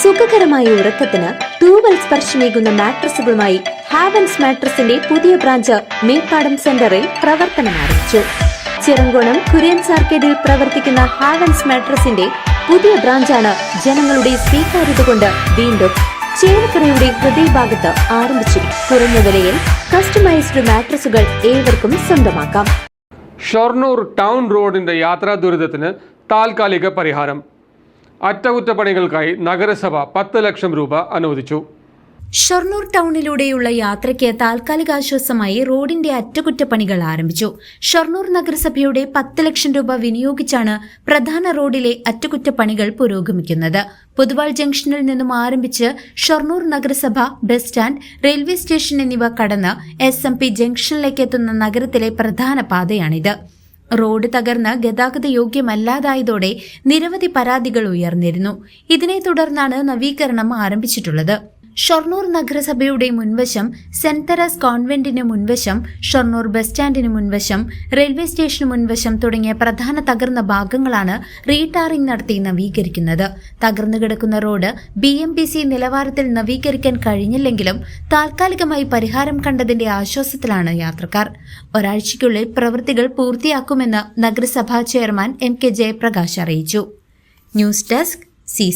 സുഖകരമായ ഉറക്കത്തിന് തൂവൽ സ്പർശമേകുന്ന മാട്രസുകളുമായി ഹാവൻസ് മാട്രസിന്റെ പുതിയ ബ്രാഞ്ച് മേപ്പാടം സെന്ററിൽ പ്രവർത്തനം ആരംഭിച്ചു. ചിറങ്കോണം കുര്യൻ സാർക്കേഡിൽ പ്രവർത്തിക്കുന്ന ഹാവൻസ് മാട്രസിന്റെ പുതിയ ബ്രാഞ്ചാണ് ജനങ്ങളുടെ സ്വീകാര്യത കൊണ്ട് വീണ്ടും ചേലക്കരയുടെ ഹൃദയഭാഗത്ത് ആരംഭിച്ചിരിക്കും കുറഞ്ഞ വിലയിൽ കസ്റ്റമൈസ്ഡ് മാട്രസുകൾ ഏവർക്കും സ്വന്തമാക്കാം. ഷൊർണൂർ ടൗൺ റോഡിന്റെ യാത്രാ ദുരിതത്തിന് താൽക്കാലിക പരിഹാരം. അറ്റകുറ്റപ്പണികൾക്കായി നഗരസഭ പത്ത് ലക്ഷം രൂപ അനുവദിച്ചു. ഷൊർണൂർ ടൗണിലൂടെയുള്ള യാത്രയ്ക്ക് താൽക്കാലികാശ്വാസമായി റോഡിന്റെ അറ്റകുറ്റപ്പണികൾ ആരംഭിച്ചു. ഷൊർണൂർ നഗരസഭയുടെ പത്ത് ലക്ഷം രൂപ വിനിയോഗിച്ചാണ് പ്രധാന റോഡിലെ അറ്റകുറ്റപ്പണികൾ പുരോഗമിക്കുന്നത്. പുതുവാൾ ജംഗ്ഷനിൽ നിന്നും ആരംഭിച്ച് ഷൊർണൂർ നഗരസഭ ബസ് സ്റ്റാൻഡ് റെയിൽവേ സ്റ്റേഷൻ എന്നിവ കടന്ന് എസ് ജംഗ്ഷനിലേക്ക് എത്തുന്ന നഗരത്തിലെ പ്രധാന പാതയാണിത്. റോഡ് തകർന്ന് ഗതാഗത യോഗ്യമല്ലാതായതോടെ നിരവധി പരാതികൾ ഉയർന്നിരുന്നു. ഇതിനെ തുടർന്നാണ് നവീകരണം ആരംഭിച്ചിട്ടുള്ളത്. ഷൊർണൂർ നഗരസഭയുടെ മുൻവശം സെന്റ് തെരസ് കോൺവെന്റിന് മുൻവശം ഷൊർണൂർ ബസ് സ്റ്റാൻഡിന് മുൻവശം റെയിൽവേ സ്റ്റേഷന് മുൻവശം തുടങ്ങിയ പ്രധാന തകർന്ന ഭാഗങ്ങളാണ് റീടാറിംഗ് നടത്തി നവീകരിക്കുന്നത്. തകർന്നു കിടക്കുന്ന road B M B C നിലവാരത്തിൽ നവീകരിക്കാൻ കഴിഞ്ഞില്ലെങ്കിലും താൽക്കാലികമായി പരിഹാരം കണ്ടതിന്റെ ആശ്വാസത്തിലാണ് യാത്രക്കാർ. ഒരാഴ്ചയ്ക്കുള്ളിൽ പ്രവൃത്തികൾ പൂർത്തിയാക്കുമെന്ന് നഗരസഭാ ചെയർമാൻ എം കെ ജയപ്രകാശ് അറിയിച്ചു. News desk C